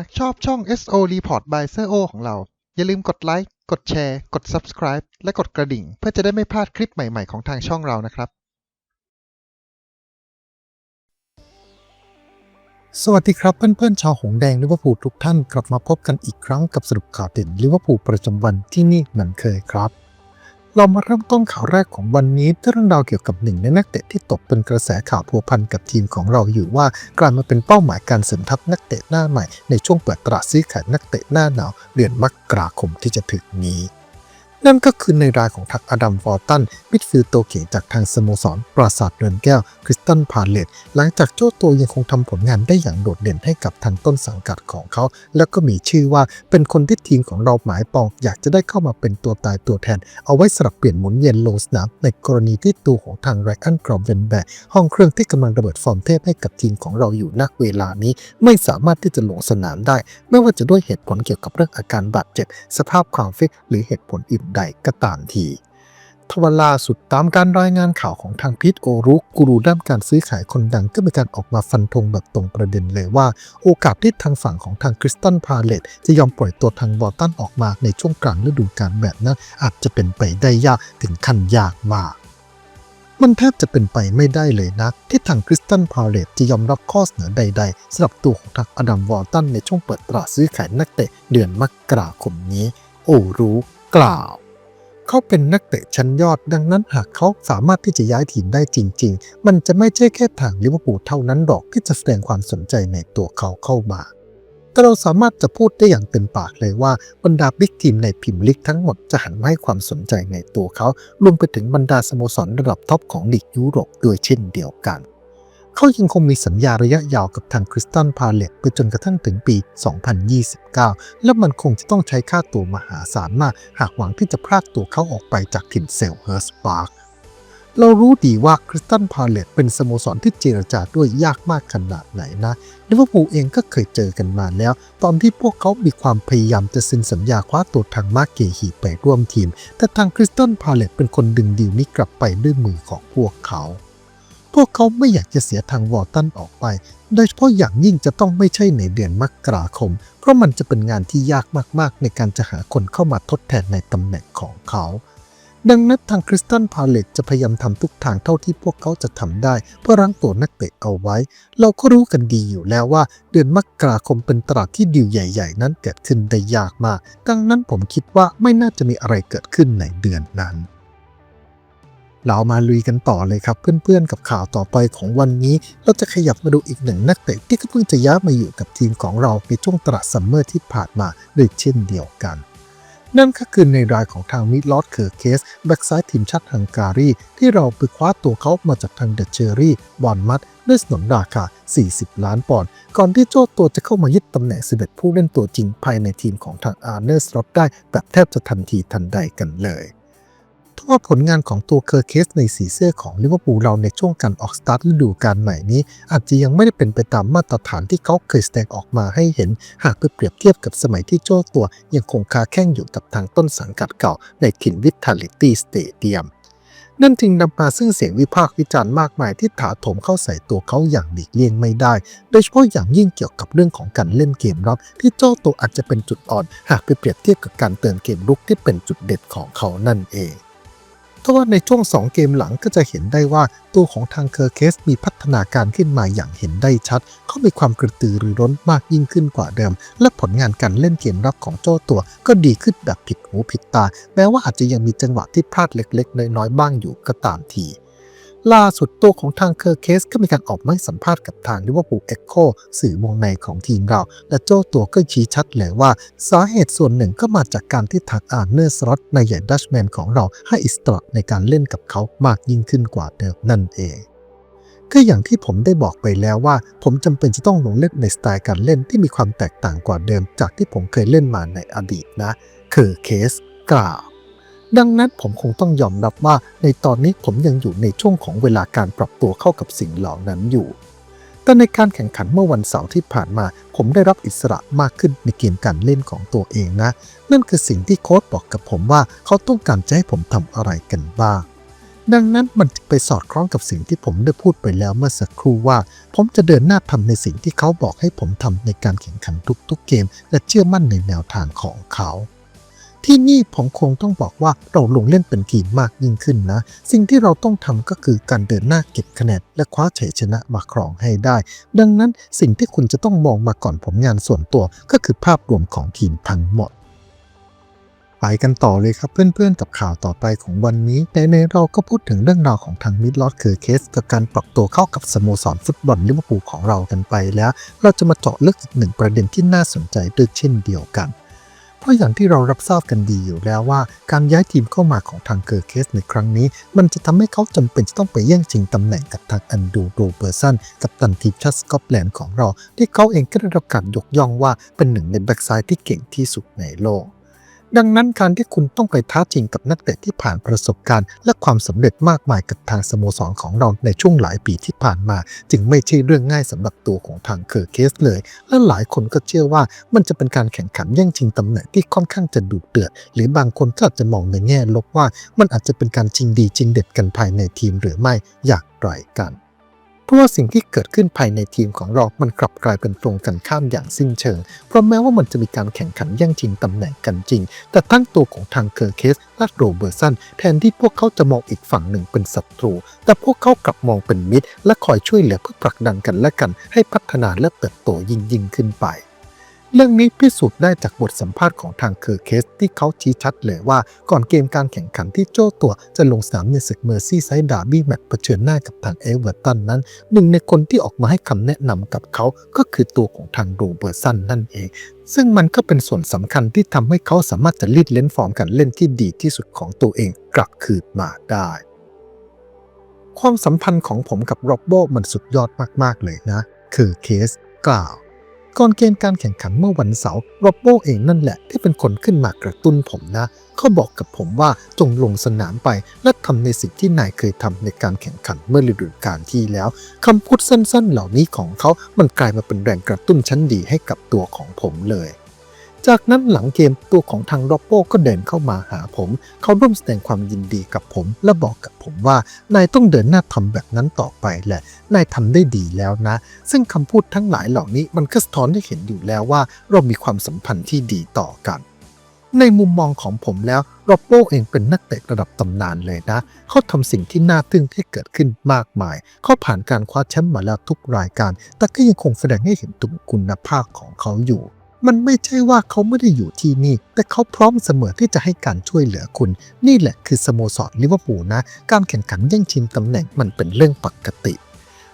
ากชอบช่อง SO Report by Sir O ของเรา อย่าลืมกดไลค์ กดแชร์ กด Subscribe และกดกระดิ่ง เพื่อจะได้ไม่พลาดคลิปใหม่ๆของทางช่องเรานะครับ สวัสดีครับเพื่อนๆ ชาวหงแดงลิเวอร์พูลทุกท่านกลับมาพบกันอีกครั้งกับสรุปข่าวเด่นลิเวอร์พูลประจำวันที่นี่เหมือนเคยครับ เรามาเริ่มต้นข่าวแรกของวันนี้ที่เรื่องราวเกี่ยวกับหนึ่งในนักเตะที่ตกเป็นกระแสข่าวพัวพันกับทีมของเราอยู่ว่ากลายมาเป็นเป้าหมายการเสริมทัพนักเตะหน้าใหม่ในช่วงเปิดตลาดซื้อขายนักเตะหน้าหนาวเดือนมกราคมที่จะถึงนี้ นั่นก็คือในรายของทักอดัมฟอร์ตันมิดฟิลด์ตัวเก่งจากทางสโมสร ปราสาทเรือนแก้วคริสตันพาเลตหลังจากเจ้าตัวยังคงทำผลงานได้อย่างโดดเด่นให้กับทางต้นสังกัดของเขา แล้วก็มีชื่อว่าเป็นคนที่ทีมของเราหมายปอง อยากจะได้เข้ามาเป็นตัวตายตัวแทน เอาไว้สลับเปลี่ยนหมุนเย็นลงสนามในกรณีที่ตัวของทางไรอันกรอมเวนแบกห้องเครื่องที่กำลังระเบิดฟอร์มเทพให้กับทีมของเราอยู่ณเวลานี้ ไม่สามารถที่จะลงสนามได้ ไม่ว่าจะด้วยเหตุผลเกี่ยวกับเรื่องอาการบาดเจ็บ สภาพความฟิตหรือเหตุผลอื่นใดก็ตามทีทว่าล่าสุดตามการรายงานข่าวของทางพิทโอรุกกูรูด้านการซื้อขายคนดังก็มีการออกมาฟันธงแบบตรงประเด็นเลยว่า โอกาสที่ทางฝั่งของทางคริสตันพาเลตจะยอมปล่อยตัวทางบอลตันออกมาในช่วงกลางฤดูกาลแบบนั้น อาจจะเป็นไปได้ยากถึงขั้นยากมากมันแทบจะเป็นไปไม่ได้เลยนะ ที่ทางคริสตันพาเลตจะยอมรับข้อเสนอใดๆสำหรับตัวของทางอดัมวอลตันในช่วงเปิดตลาดซื้อขายนักเตะเดือนมกราคมนี้ โอรู้กล่าว เขาเป็นนักเตะชั้นยอด ดังนั้นหากเขาสามารถที่จะย้ายทีมได้จริง ๆ มันจะไม่ใช่แค่ทางลิเวอร์พูลเท่านั้นหรอกที่จะแสดงความสนใจในตัวเขาเข้ามาแต่เราสามารถจะพูดได้อย่างเต็มปากเลยว่าบรรดาบิ๊กทีมในพรีเมียร์ลีกทั้งหมดจะหันมาให้ความสนใจในตัวเขารวมไปถึงบรรดาสโมสรระดับท็อปของลีกยุโรปด้วยเช่นเดียวกัน เขายังคงมีสัญญาระยะยาวกับทางคริสตันพาเลตไปจนกระทั่งถึงปี 2029 และมันคงจะต้องใช้ค่าตัวมหาศาลมาก หากหวังที่จะพรากตัวเขาออกไปจากถิ่นเซลเฮิร์สปาร์คเรารู้ดีว่าคริสตันพาเลตเป็นสโมสรที่เจรจาด้วยยากมากขนาดไหนนะลิเวอร์พูลเองก็เคยเจอกันมาแล้ว ตอนที่พวกเขามีความพยายามจะเซ็นสัญญาคว้าตัวทางมาร์เกฮีไปร่วมทีม แต่ทางคริสตันพาเลตเป็นคนดึงดีลนี้กลับไปด้วยมือของพวกเขา พวกเขาไม่อยากจะเสียทางวอลตันออกไป โดยเฉพาะอย่างยิ่งจะต้องไม่ใช่ในเดือนมกราคม เพราะมันจะเป็นงานที่ยากมากๆ ในการจะหาคนเข้ามาทดแทนในตำแหน่งของเขา ดังนั้นทางคริสตันพาเลตจะพยายามทำทุกทางเท่าที่พวกเขาจะทำได้ เพื่อรั้งตัวนักเตะเอาไว้ เราก็รู้กันดีอยู่แล้วว่า เดือนมกราคมเป็นตลาดที่ดิวใหญ่ ๆ นั้นเกิดขึ้นได้ยากมาก ดังนั้นผมคิดว่าไม่น่าจะมีอะไรเกิดขึ้นในเดือนนั้น เรามาลุยกันต่อเลยครับ เพื่อนๆกับข่าวต่อไปของวันนี้ เราจะขยับมาดูอีกหนึ่งนักเตะที่ก็เพิ่งจะย้ายมาอยู่กับทีมของเราในช่วงตลาดซัมเมอร์ที่ผ่านมาด้วยเช่นเดียวกัน นั่นก็คือในรายของทางมิดลอดเคอร์เคสแบ็กซ้ายทีมชาติฮังการี ที่เราไปคว้าตัวเขามาจากทางเดอะเชอรี่บอลมัดด้วยสนนราคา 40 ล้านปอนด์ก่อนที่โจ้ตัวจะเข้ามายึดตำแหน่ง 11 ผู้เล่นตัวจริงภายในทีมของทางอาร์เนอร์สโรตได้แบบแทบจะทันทีทันใดกันเลย ทว่าผลงานของตัวเคอร์เคสในสีเสื้อของลิเวอร์พูลเราในช่วงการออกสตาร์ทฤดูกาลใหม่นี้ อาจจะยังไม่ได้เป็นไปตามมาตรฐานที่เขาเคยแสดงออกมาให้เห็น หากไปเปรียบเทียบกับสมัยที่โจ้ตัว ยังคงคาแข้งอยู่กับทางต้นสังกัดเก่าในถิ่นวิทาลิตี้สเตเดียมนั่นจึงนำมาซึ่งเสียงวิพากษ์วิจารณ์มากมายที่ถาโถมเข้าใส่ตัวเขาอย่างหลีกเลี่ยงไม่ได้ โดยเฉพาะอย่างยิ่งเกี่ยวกับเรื่องของการเล่นเกมรับ ที่เจ้าตัวอาจจะเป็นจุดอ่อน หากไปเปรียบเทียบกับการเตือนเกมลุกที่เป็นจุดเด่นของเขานั่นเอง ทว่าในช่วง 2 เกมหลังก็จะเห็นได้ว่าตัวของทางเคอร์เคสมีพัฒนาการขึ้นมาอย่างเห็นได้ชัด เขามีความกระตือรือร้นมากยิ่งขึ้นกว่าเดิม และผลงานการเล่นเกมรับของเจ้าตัว ก็ดีขึ้นแบบผิดหูผิดตา แม้ว่าอาจจะยังมีจังหวะที่พลาดเล็กๆ น้อยๆ บ้างอยู่ก็ตามที ล่าสุดตัวของทางเคอร์เคสก็มีการออกมาสัมภาษณ์กับทางลิเวอร์พูลเอ็กโคสื่อวงในของทีมเรา และเจ้ตัวก็ชี้ชัดเลยว่า สาเหตุส่วนหนึ่งก็มาจากการที่ทางอาร์เนอร์สล็อตในใหญ่ดัชแมนของเราให้อิสระในการเล่นกับเขามากยิ่งขึ้นกว่าเดิมนั่นเองก็อย่างที่ผมได้บอกไปแล้วว่า ผมจำเป็นจะต้องลงเล่นในสไตล์การเล่นที่มีความแตกต่างกว่าเดิมจากที่ผมเคยเล่นมาในอดีตนะ คือเคสกล่าว ดังนั้นผมคงต้องยอมรับว่าในตอนนี้ผมยังอยู่ในช่วงของเวลาการปรับตัวเข้ากับสิ่งเหล่านั้นอยู่ แต่ในการแข่งขันเมื่อวันเสาร์ที่ผ่านมา ผมได้รับอิสระมากขึ้นในเกมการเล่นของตัวเองนะ นั่นคือสิ่งที่โค้ชบอกกับผมว่าเขาต้องการจะให้ผมทำอะไรกันบ้างดังนั้นมันไปสอดคล้องกับสิ่งที่ผมได้พูดไปแล้วเมื่อสักครู่ว่า ผมจะเดินหน้าทำในสิ่งที่เขาบอกให้ผมทำในการแข่งขันทุกๆเกม และเชื่อมั่นในแนวทางของเขา ที่นี่ผมคงต้องบอกว่าเราลงเล่นเป็นทีมมากยิ่งขึ้นนะ สิ่งที่เราต้องทำก็คือการเดินหน้าเก็บคะแนนและคว้าชัยชนะมาครองให้ได้ ดังนั้นสิ่งที่คุณจะต้องมองมาก่อนผลงานส่วนตัวก็คือภาพรวมของทีมทั้งหมดไปกันต่อเลยครับเพื่อนๆ กับข่าวต่อไปของวันนี้ในในเราก็พูดถึงเรื่องราวของทางมิดลอดเคอร์เคสกับการปรับตัวเข้ากับสโมสรฟุตบอลลิเวอร์พูลของเรากันไปแล้ว เราจะมาเจาะลึกอีกหนึ่งประเด็นที่น่าสนใจด้วยเช่นเดียวกัน เพราะอย่างที่เรารับทราบกันดีอยู่แล้วว่า การย้ายทีมเข้ามาของทางเกอร์เคสในครั้งนี้ มันจะทำให้เขาจำเป็นจะต้องไปแย่งชิงตำแหน่งกับทางอันดูโรเบอร์สันกับตันทีมชาติสกอตแลนด์ของเรา ที่เขาเองก็ได้รับการยกย่องว่าเป็นหนึ่งในแบ็กซ้ายที่เก่งที่สุดในโลก ดังนั้นการที่คุณต้องไปท้าชิงกับนักเตะที่ผ่านประสบการณ์ และความสำเร็จมากมายกับทางสโมสรของเราในช่วงหลายปีที่ผ่านมา จึงไม่ใช่เรื่องง่ายสำหรับตัวของทางเคอร์เคสเลย และหลายคนก็เชื่อว่ามันจะเป็นการแข่งขันแย่งชิงตำแหน่งที่ค่อนข้างจะดุเดือด หรือบางคนก็อาจจะมองในแง่ลบว่า มันอาจจะเป็นการชิงดีชิงเด็ดกันภายในทีมหรือไม่อย่างไรกัน ราะว่าสิ่งที่เกิดขึ้นภายในทีมของเรา มันกลับกลายเป็นตรงกันข้ามอย่างสิ้นเชิง เพราะแม้ว่ามันจะมีการแข่งขันแย่งชิงตำแหน่งกันจริง แต่ทั้งตัวของทางเคอร์เคสและโรเบอร์สันแทนที่พวกเขาจะมองอีกฝั่งหนึ่งเป็นศัตรู แต่พวกเขากลับมองเป็นมิตร และคอยช่วยเหลือเพื่อผลักดันกันและกัน ให้พัฒนาและเติบโตยิ่งยิ่งขึ้นไป เรื่องนี้พิสูจน์ได้จากบทสัมภาษณ์ของทางเคอร์เคสที่เขาชี้ชัดเลยว่าก่อนเกมการแข่งขันที่โจ้ตัวจะลงสนามในศึกเมอร์ซี่ไซด์ดาร์บี้แมตช์เผชิญหน้ากับทางเอเวอร์ตันนั้น หนึ่งในคนที่ออกมาให้คำแนะนำกับเขาก็คือตัวของทางโรเบอร์สันนั่นเอง ซึ่งมันก็เป็นส่วนสำคัญที่ทำให้เขาสามารถจะลีดเล่นฟอร์มการเล่นที่ดีที่สุดของตัวเองกลับคืนมาได้ความสัมพันธ์ของผมกับโรบโบมันสุดยอดมากๆเลยนะ คือเคสกล่าว ก่อนเกมการแข่งขันเมื่อวันเสาร์โรบโบเองนั่นแหละที่เป็นคนขึ้นมากระตุ้นผมนะ เขาบอกกับผมว่าจงลงสนามไปและทำในสิ่งที่นายเคยทำในการแข่งขันเมื่อฤดูกาลที่แล้วคำพูดสั้นๆ เหล่านี้ของเขามันกลายมาเป็นแรงกระตุ้นชั้นดีให้กับตัวของผมเลย จากนั้นหลังเกมตัวของทางโรบโบก็เดินเข้ามาหาผม เขาร่วมแสดงความยินดีกับผม และบอกกับผมว่านายต้องเดินหน้าทำแบบนั้นต่อไปแหละ นายทำได้ดีแล้วนะ ซึ่งคำพูดทั้งหลายเหล่านี้มันก็สะท้อนให้เห็นอยู่แล้วว่า เรามีความสัมพันธ์ที่ดีต่อกัน ในมุมมองของผมแล้วโรบโบเองเป็นนักเตะระดับตำนานเลยนะ เขาทำสิ่งที่น่าทึ่งให้เกิดขึ้นมากมาย เขาผ่านการคว้าแชมป์มาแล้วทุกรายการ แต่ก็ยังคงแสดงให้เห็นถึงคุณภาพของเขาอยู่ มันไม่ใช่ว่าเขาไม่ได้อยู่ที่นี่ แต่เขาพร้อมเสมอที่จะให้การช่วยเหลือคุณ นี่แหละคือสโมสรลิเวอร์พูลนะ การแข่งขันแย่งชิงตำแหน่งมันเป็นเรื่องปกติ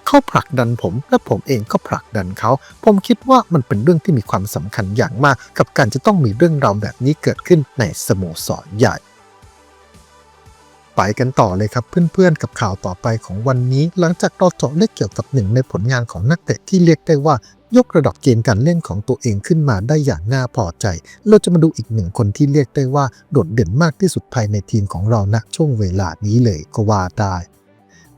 เขาผลักดันผมและผมเองก็ผลักดันเขา ผมคิดว่ามันเป็นเรื่องที่มีความสำคัญอย่างมาก กับการจะต้องมีเรื่องราวแบบนี้เกิดขึ้นในสโมสรใหญ่ ไปกันต่อเลยครับเพื่อนๆ กับข่าวต่อไปของวันนี้ หลังจากเราเจาะลึกเกี่ยวกับหนึ่งในผลงานของนักเตะที่เรียกได้ว่ายกระดับเกมการเล่นของตัวเองขึ้นมาได้อย่างน่าพอใจ เราจะมาดูอีกหนึ่งคนที่เรียกได้ว่าโดดเด่นมากที่สุดภายในทีมของเราณช่วงเวลานี้เลยก็ว่าได้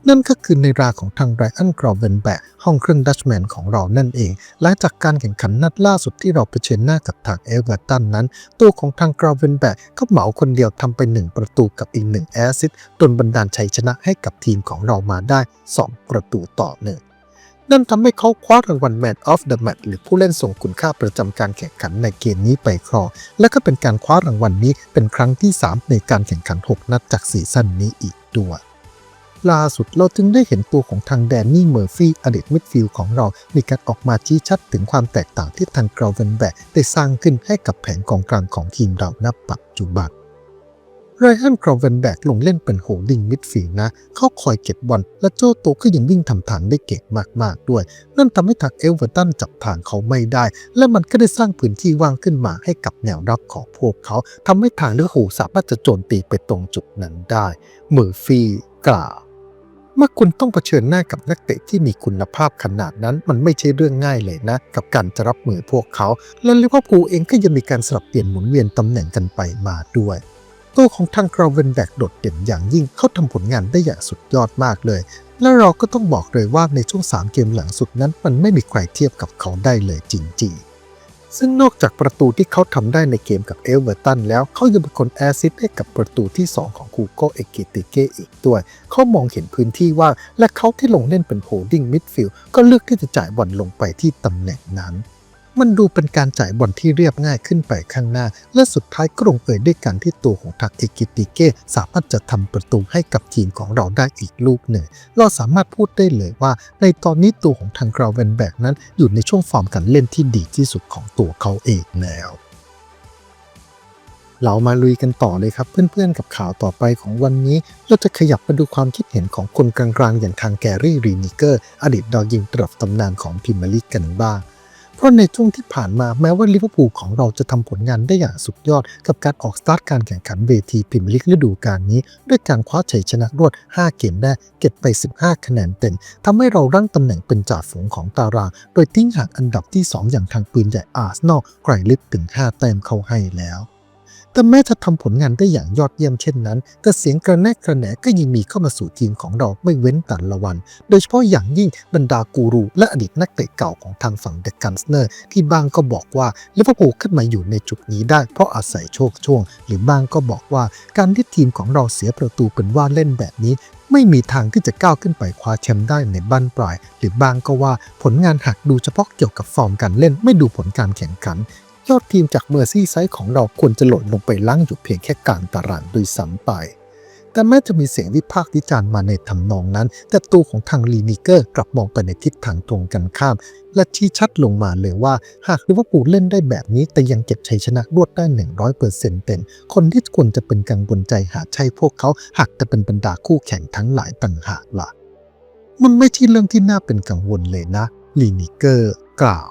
นั่นก็คือในราของทางไรอันกรอเวนแบกห้องเครื่องดัชแมนของเรานั่นเอง หลังจากการแข่งขันนัดล่าสุดที่เราเผชิญหน้ากับทางเอเวอร์ตันนั้น ตัวของทางกรอเวนแบกก็เหมาคนเดียวทำไปหนึ่งประตูกับอีกหนึ่งแอสซิสต์จนบันดาลชัยชนะให้กับทีมของเรามาได้ 2 ประตูต่อหนึ่งนั่นทำให้เขาคว้ารางวัล Man of the Match หรือผู้เล่นส่งคุณค่าประจำการแข่งขันในเกมนี้ไปครองและก็เป็นการคว้ารางวัลนี้เป็นครั้งที่ 3 ในการแข่งขัน 6 นัดจากซีซั่นนี้อีกด้วย ล่าสุดเราจึงได้เห็นตัวของทางแดนนี่เมอร์ฟี่อดีตมิดฟิลด์ของเรา มีการออกมาชี้ชัดถึงความแตกต่างที่ทางกราวเวนแบกได้สร้างขึ้นให้กับแผนกองกลางของทีมเราณปัจจุบันไรอันกรอเวนแบกลงเล่นเป็นโฮลดิ้งมิดฟิลด์นะ เขาคอยเก็บบอลและโจโตก็ยังวิ่งทำทางได้เก่งมากๆด้วย นั่นทำให้ทางเอเวอร์ตันจับทางเขาไม่ได้ และมันก็ได้สร้างพื้นที่ว่างขึ้นมาให้กับแนวรับของพวกเขาทำให้ทางลิเวอร์พูลสามารถจะโจมตีไปตรงจุดนั้นได้เมอร์ฟี่กล่าว เมื่อคุณต้องเผชิญหน้ากับนักเตะที่มีคุณภาพขนาดนั้น มันไม่ใช่เรื่องง่ายเลยนะ กับการจะรับมือพวกเขา และลิเวอร์พูลเองก็ยังมีการสลับเปลี่ยนหมุนเวียนตำแหน่งกันไปมาด้วยตัวของทางกราเวนแบกโดดเด่นอย่างยิ่งเขาทำผลงานได้อย่างสุดยอดมากเลย และเราก็ต้องบอกเลยว่าในช่วง 3 เกมหลังสุดนั้น มันไม่มีใครเทียบกับเขาได้เลยจริงๆ ซึ่งนอกจากประตูที่เขาทำได้ในเกมกับเอเวอร์ตันแล้วเขายังเป็นคนแอซิสต์ให้กับประตูที่ 2 ของคูโกเอกิติเกอีกด้วย เขามองเห็นพื้นที่ว่างและเขาที่ลงเล่นเป็นโฮดดิ้งมิดฟิลด์ก็เลือกที่จะจ่ายบอลลงไปที่ตำแหน่งนั้น มันดูเป็นการจ่ายบอลที่เรียบง่ายขึ้นไปข้างหน้า และสุดท้ายก็ลงเอยด้วยการที่ตัวของทางเอกิติเก้สามารถจะทำประตูให้กับทีมของเราได้อีกลูกหนึ่ง เราสามารถพูดได้เลยว่า ในตอนนี้ตัวของทางกราเวนแบกนั้นอยู่ในช่วงฟอร์มการเล่นที่ดีที่สุดของตัวเขาเองแล้วเรามาลุยกันต่อเลยครับ เพื่อนๆกับข่าวต่อไปของวันนี้ เราจะขยับมาดูความคิดเห็นของคนกลางๆ อย่างทางแกรี่รีนิเกอร์ อดีตดาวยิงตรับตำนานของพรีเมลีกกันบ้าง เพราะในช่วงที่ผ่านมาแม้ว่าลิเวอร์พูลของเราจะทำผลงานได้อย่างสุดยอด กับการออกสตาร์ทการแข่งขันเวทีพรีเมียร์ลีกฤดูกาลนี้ ด้วยการคว้าชัยชนะรวด 5 เกมแรกเก็บไป 15 คะแนนเต็มทำให้เรารั้งตำแหน่งเป็นจ่าฝูงของตารางโดยทิ้งห่างอันดับที่ 2 อย่างทางปืนใหญ่อาร์เซนอลไกลลิฟถึง 5 แต้มเข้าให้แล้ว แต่แม้จะทำผลงานได้อย่างยอดเยี่ยมเช่นนั้น แต่เสียงกระแนกกระแหนก็ยังมีเข้ามาสู่ทีมของเราไม่เว้นแต่ละวัน โดยเฉพาะอย่างยิ่งบรรดากูรู และอดีตนักเตะเก่าของทางฝั่งเดอะกันสเนอร์ที่บางก็บอกว่าลิเวอร์พูลขึ้นมาอยู่ในจุดนี้ได้เพราะอาศัยโชคช่วง หรือบางก็บอกว่าการที่ทีมของเราเสียประตูเป็นว่าเล่นแบบนี้ไม่มีทางที่จะก้าวขึ้นไปคว้าแชมป์ได้ในบ้านปลาย หรือบางก็ว่าผลงานหักดูเฉพาะเกี่ยวกับฟอร์มการเล่นไม่ดูผลการแข่งขัน ยอดทีมจากเมอร์ซี่ไซด์ของเราควรจะหล่นลงไปล่างอยู่เพียงแค่กลางตารางโดยซ้ำไป แต่แม้จะมีเสียงวิพากษ์วิจารณ์มาในทำนองนั้น แต่ตัวของทางลีนิเกอร์กลับมองไปในทิศทางตรงกันข้าม และชี้ชัดลงมาเลยว่า หากลิเวอร์พูลเล่นได้แบบนี้ แต่ยังเก็บชัยชนะรวดได้ 100%เต็มคนที่ควรจะเป็นกังวลใจหาใช่พวกเขาหากจะเป็นบรรดาคู่แข่งทั้งหลายต่างหากล่ะมันไม่ใช่เรื่องที่น่าเป็นกังวลเลยนะลีนิเกอร์กล่าว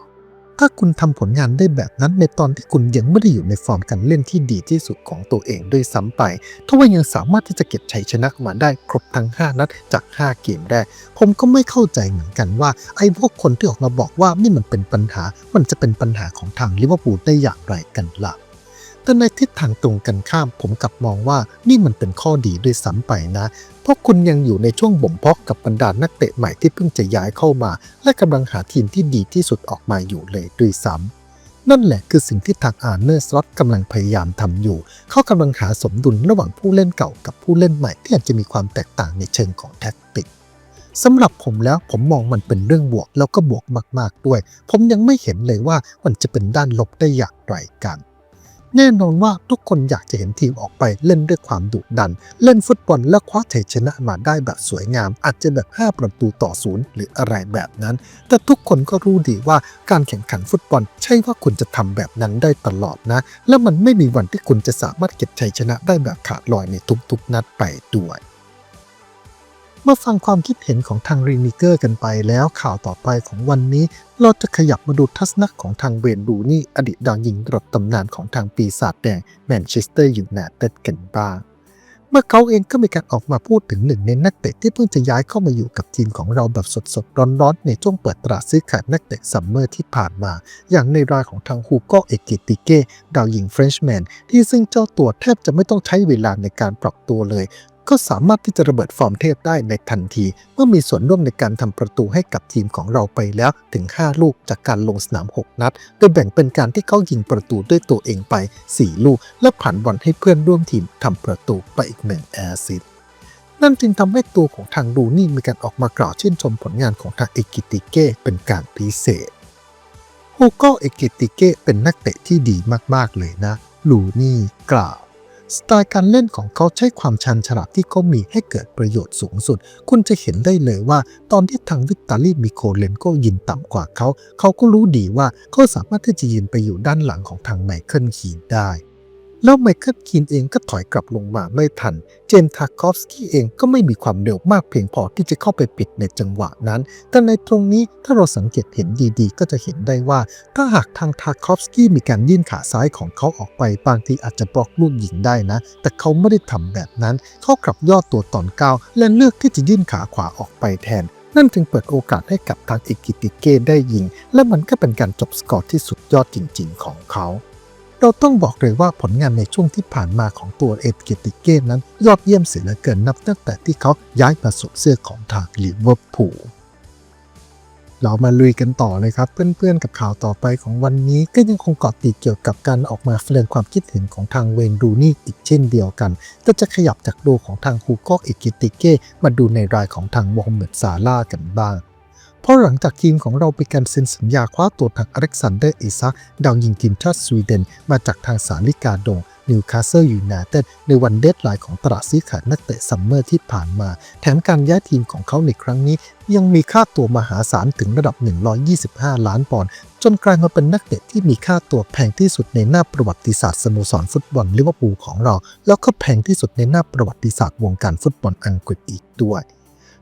ถ้าคุณทำผลงานได้แบบนั้นในตอนที่คุณยังไม่ได้อยู่ในฟอร์มการเล่นที่ดีที่สุดของตัวเองด้วยซ้ำไปทว่ายังสามารถที่จะเก็บชัยชนะมาได้ครบทั้ง 5 นัดจาก 5 เกมแรก ผมก็ไม่เข้าใจเหมือนกันว่า ไอ้พวกคนที่ออกมาบอกว่านี่มันเป็นปัญหา มันจะเป็นปัญหาของทางลิเวอร์พูลได้อย่างไรกันล่ะ แต่ในทิศทางตรงกันข้ามผมกลับมองว่านี่มันเป็นข้อดีด้วยซ้ำไปนะ เพราะคุณยังอยู่ในช่วงบ่มเพาะกับบรรดานักเตะใหม่ที่เพิ่งจะย้ายเข้ามา และกำลังหาทีมที่ดีที่สุดออกมาอยู่เลยด้วยซ้ำนั่นแหละคือสิ่งที่ทางอาร์เนอร์สล็อตกำลังพยายามทำอยู่ เขากำลังหาสมดุลระหว่างผู้เล่นเก่ากับผู้เล่นใหม่ที่อาจจะมีความแตกต่างในเชิงของแท็กติกสำหรับผมแล้วผมมองมันเป็นเรื่องบวกแล้วก็บวกมาก ๆ ด้วย ผมยังไม่เห็นเลยว่ามันจะเป็นด้านลบได้อย่างไรกัน แน่นอนว่าทุกคนอยากจะเห็นทีมออกไปเล่นด้วยความดุดัน เล่นฟุตบอลและคว้าชัยชนะมาได้แบบสวยงาม อาจจะแบบ 5 ประตูต่อศูนย์หรืออะไรแบบนั้น แต่ทุกคนก็รู้ดีว่าการแข่งขันฟุตบอล ใช่ว่าคุณจะทำแบบนั้นได้ตลอดนะ และมันไม่มีวันที่คุณจะสามารถเก็บชัยชนะได้แบบขาดลอยในทุกๆนัดไปด้วย มื่อฟังความคิดเห็นของทางรีนิเกอร์กันไปแล้วข่าวต่อไปของวันนี้ เราจะขยับมาดูทัศนะของทางเวนรูนี่อดีตดาวยิงระดับตำนานของทางปีศาจแดงแมนเชสเตอร์ยูไนเต็ดกันบ้างเมื่อเขาเองก็มีการออกมาพูดถึงหนึ่งในนักเตะที่เพิ่งจะย้ายเข้ามาอยู่กับทีมของเราแบบสดๆ ร้อนๆ ในช่วงเปิดตลาดซื้อขายนักเตะซัมเมอร์ที่ผ่านมา อย่างในรายของทางฮูโกเอกิติเก้ดาวยิงเฟรนช์แมนที่ซึ่งเจ้าตัวแทบจะไม่ต้องใช้เวลาในการปรับตัวเลย ก็สามารถที่จะระเบิดฟอร์มเทพได้ในทันที เมื่อมีส่วนร่วมในการทำประตูให้กับทีมของเราไปแล้วถึง 5 ลูกจากการลงสนาม 6 นัด โดยแบ่งเป็นการที่เขายิงประตูด้วยตัวเองไป 4 ลูก และผ่านบอลให้เพื่อนร่วมทีมทำประตูไปอีกหนึ่งแอซิสต์นั่นจึงทำให้ตัวของทางดูนี่มีการออกมากล่าวชื่นชมผลงานของทางเอกิติเก้เป็นการพิเศษฮูโกเอกิติเก้เป็นนักเตะที่ดีมากๆเลยนะ ลูนี่กล่าว สไตล์การเล่นของเขาใช้ความชันฉลาดที่เขามีให้เกิดประโยชน์สูงสุด คุณจะเห็นได้เลยว่า ตอนที่ทางวิตาลีมิโคเลนโกยินต่ำกว่าเขา เขาก็รู้ดีว่าเขาสามารถที่จะยืนไปอยู่ด้านหลังของทางไมเคิลคีนได้ แล้วไมเคิลคีนเองก็ถอยกลับลงมาไม่ทัน เจมส์ทาคอฟสกี้เองก็ไม่มีความเร็วมากเพียงพอที่จะเข้าไปปิดในจังหวะนั้น แต่ในตรงนี้ถ้าเราสังเกตเห็นดีๆ ก็จะเห็นได้ว่า ถ้าหากทางทาคอฟสกี้มีการยื่นขาซ้ายของเขาออกไปบางทีอาจจะบล็อกลูกยิงได้นะ แต่เขาไม่ได้ทำแบบนั้น เขากลับย่อตัวตอนก้าวและเลือกที่จะยื่นขาขวาออกไปแทนนั่นจึงเปิดโอกาสให้กับทางอิกิติเก้ได้ยิง และมันก็เป็นการจบสกอร์ที่สุดยอดจริง ๆ ของเขา เราต้องบอกเลยว่าผลงานในช่วงที่ผ่านมาของตัวเอฟเกติเก้นั้น ยอดเยี่ยมเสียเหลือเกินนับตั้งแต่ที่เขาย้ายมาสวมเสื้อของทางลิเวอร์พูลเรามาลุยกันต่อเลยครับ เพื่อนๆกับข่าวต่อไปของวันนี้ก็ยังคงเกาะติดเกี่ยวกับการออกมาแสดงความคิดเห็นของทางเวนรูนี่อีกเช่นเดียวกันแต่จะขยับจากดูของทางฮูโกอิกิติเก้มาดูในรายของทางโมฮัมเหม็ดซาลาห์กันบ้าง เพราะหลังจากทีมของเราไปการเซ็นสัญญาคว้าตัวทางอเล็กซานเดอร์อิซักดาวยิงทีมชาติสวีเดน มาจากทางสาลิกาดงนิวคาสเซิลยูไนเต็ดในวันเดดไลน์ของตลาดซื้อขายนักเตะซัมเมอร์ที่ผ่านมา แถมการย้ายทีมของเขาในครั้งนี้ ยังมีค่าตัวมหาศาลถึงระดับ 125 ล้านปอนด์จนกลายมาเป็นนักเตะที่มีค่าตัวแพงที่สุดในหน้าประวัติศาสตร์สโมสรฟุตบอลลิเวอร์พูลของเรา แล้วก็แพงที่สุดในหน้าประวัติศาสตร์วงการฟุตบอลอังกฤษอีกด้วย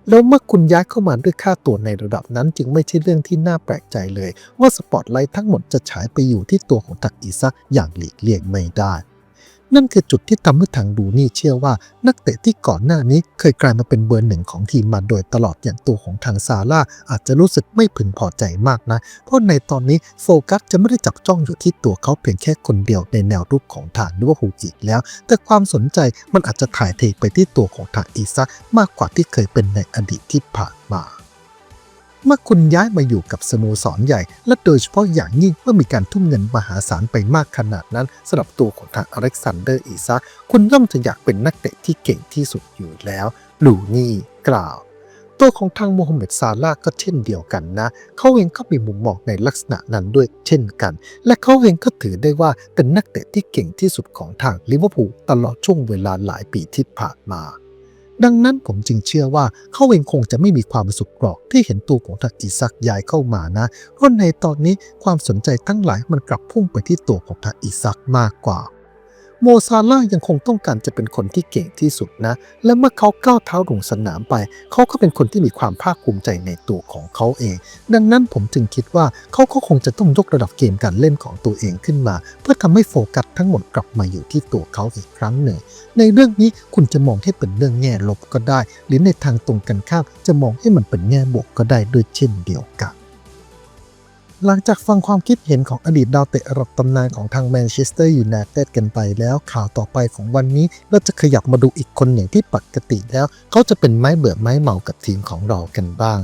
แล้วเมื่อคุณย้ายเข้ามาด้วยค่าตัวในระดับนั้นจึงไม่ใช่เรื่องที่น่าแปลกใจเลย ว่าสปอตไลท์ทั้งหมดจะฉายไปอยู่ที่ตัวของทักอีซักอย่างหลีกเลี่ยงไม่ได้ นั่นคือจุดที่ทำให้ทางดูนี่เชื่อว่านักเตะที่ก่อนหน้านี้เคยกลายมาเป็นเบอร์หนึ่งของทีมมาโดยตลอดอย่างตัวของทางซาร่าอาจจะรู้สึกไม่พึงพอใจมากนะ เพราะในตอนนี้โฟกัสจะไม่ได้จับจ้องอยู่ที่ตัวเขาเพียงแค่คนเดียวในแนวรุกของทางลิเวอร์พูลอีกแล้ว แต่ความสนใจมันอาจจะถ่ายเทไปที่ตัวของทางอีซักมากกว่าที่เคยเป็นในอดีตที่ผ่านมา เมื่อคุณย้ายมาอยู่กับสโมสรใหญ่ และโดยเฉพาะอย่างยิ่งเมื่อมีการทุ่มเงินมหาศาลไปมากขนาดนั้นสำหรับตัวของทางอเล็กซานเดอร์อีซักคุณย่อมจะอยากเป็นนักเตะที่เก่งที่สุดอยู่แล้วลูนี่กล่าว ตัวของทางโมฮัมเหม็ดซาลาก็เช่นเดียวกันนะ เขาเองก็มีมุมมองในลักษณะนั้นด้วยเช่นกัน และเขาเองก็ถือได้ว่าเป็นนักเตะที่เก่งที่สุดของทางลิเวอร์พูลตลอดช่วงเวลาหลายปีที่ผ่านมา ดังนั้นผมจึงเชื่อว่าเขาเองคงจะไม่มีความสุขหรอกที่เห็นตัวของทางอิซักย้ายเข้ามานะเพราะในตอนนี้ความสนใจทั้งหลายมันกลับพุ่งไปที่ตัวของทางอิซักมากกว่า โมซาร่ายังคงต้องการจะเป็นคนที่เก่งที่สุดนะ และเมื่อเขาก้าวเท้าลงสนามไป เขาก็เป็นคนที่มีความภาคภูมิใจในตัวของเขาเอง ดังนั้นผมจึงคิดว่าเขาก็คงจะต้องยกระดับเกมการเล่นของตัวเองขึ้นมา เพื่อทำให้โฟกัสทั้งหมดกลับมาอยู่ที่ตัวเขาอีกครั้งหนึ่ง ในเรื่องนี้คุณจะมองให้เป็นเรื่องแง่ลบก็ได้ หรือในทางตรงกันข้ามจะมองให้มันเป็นแง่บวกก็ได้ด้วยเช่นเดียวกัน หลังจากฟังความคิดเห็นของอดีตดาวเตะระดับตำนานของทางแมนเชสเตอร์ยูไนเต็ดกันไปแล้วข่าวต่อไปของวันนี้เราจะขยับมาดูอีกคนหนึ่งที่ปกติแล้ว เขาจะเป็นไม้เบื่อไม้เมากับทีมของเรากันบ้าง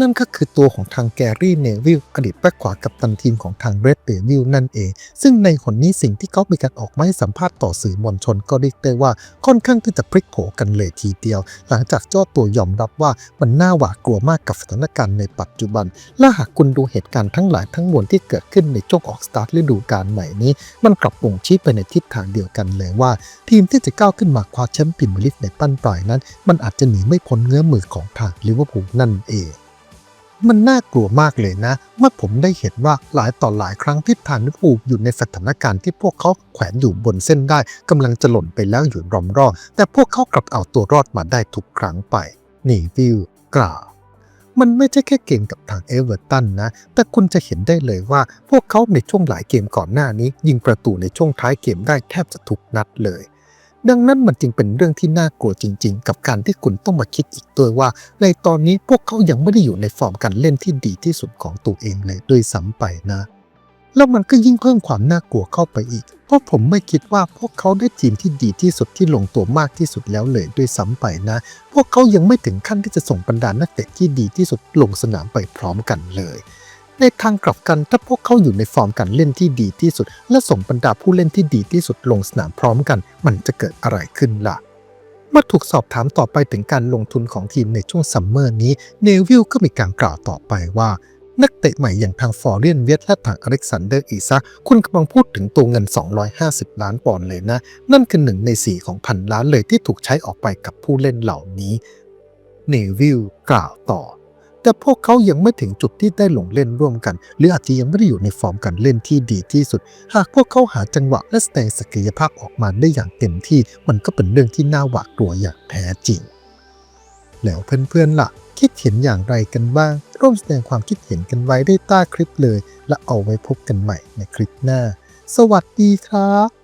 นั่นก็คือตัวของทางแกรี่เนวิลอดีตแบ็คขวากับตันทีมของทางเรดเดวิลนั่นเอง ซึ่งในหนนี้สิ่งที่เขามีการออกมาให้สัมภาษณ์ต่อสื่อมวลชนก็เรียกได้ว่าค่อนข้างที่จะพลิกโผกันเลยทีเดียว หลังจากเจ้าตัวยอมรับว่ามันน่าหวาดกลัวมากกับสถานการณ์ในปัจจุบัน และหากคุณดูเหตุการณ์ทั้งหลายทั้งมวลที่เกิดขึ้นในช่วงออกสตาร์ทฤดูกาลใหม่นี้ มันกลับบ่งชี้ไปในทิศทางเดียวกันเลยว่า ทีมที่จะก้าวขึ้นมาคว้าแชมป์พรีเมียร์ลีกในปั้นปลายนั้น มันอาจจะหนีไม่พ้นเงื้อมือของทางลิเวอร์พูลนั่นเอง มันน่ากลัวมากเลยนะ เมื่อผมได้เห็นว่าหลายต่อหลายครั้งที่ทางลิเวอร์พูอยู่ในสถานการณ์ที่พวกเขาแขวนอยู่บนเส้นได้กำลังจะหล่นไปแล้วอยู่รอมรอบแต่พวกเขากลับเอาตัวรอดมาได้ทุกครั้งไปนี่วิวกล่าวมันไม่ใช่แค่เกมกับทางเอเวอร์ตันนะ แต่คุณจะเห็นได้เลยว่าพวกเขาในช่วงหลายเกมก่อนหน้านี้ ยิงประตูในช่วงท้ายเกมได้แทบจะทุกนัดเลย ดังนั้นมันจึงเป็นเรื่องที่น่ากลัวจริง ๆ กับการที่คุณต้องมาคิดอีกด้วยว่า ในตอนนี้พวกเขายังไม่ได้อยู่ในฟอร์มการเล่นที่ดีที่สุดของตัวเองเลยด้วยซ้ำไปนะ แล้วมันก็ยิ่งเพิ่มความน่ากลัวเข้าไปอีก เพราะผมไม่คิดว่าพวกเขาได้ทีมที่ดีที่สุดที่ลงตัวมากที่สุดแล้วเลยด้วยซ้ำไปนะ พวกเขายังไม่ถึงขั้นที่จะส่งบรรดานักเตะที่ดีที่สุดลงสนามไปพร้อมกันเลย ในทางกลับกันถ้าพวกเขาอยู่ในฟอร์มการเล่นที่ดีที่สุด และส่งบรรดาผู้เล่นที่ดีที่สุดลงสนามพร้อมกัน มันจะเกิดอะไรขึ้นล่ะ เมื่อถูกสอบถามต่อไปถึงการลงทุนของทีมในช่วงซัมเมอร์นี้เนวิลก็มีการกล่าวต่อไปว่า นักเตะใหม่อย่างทางฟอร์เรียนเวียตและทางอเล็กซานเดอร์อีซักคุณกำลังพูดถึงตัวเงิน 250 ล้านปอนด์เลยนะ นั่นคือหนึ่งในสี่ของพันล้านเลยที่ถูกใช้ออกไปกับผู้เล่นเหล่านี้เนวิลกล่าวต่อ แต่พวกเขายังไม่ถึงจุดที่ได้ลงเล่นร่วมกัน หรืออาจจะยังไม่ได้อยู่ในฟอร์มการเล่นที่ดีที่สุด หากพวกเขาหาจังหวะและแสดงศักยภาพออกมาได้อย่างเต็มที่ มันก็เป็นเรื่องที่น่าหวาดกลัวอย่างแท้จริง แล้วเพื่อนๆล่ะ คิดเห็นอย่างไรกันบ้าง ร่วมแสดงความคิดเห็นกันไว้ได้ใต้คลิปเลย และเอาไว้พบกันใหม่ในคลิปหน้า สวัสดีครับ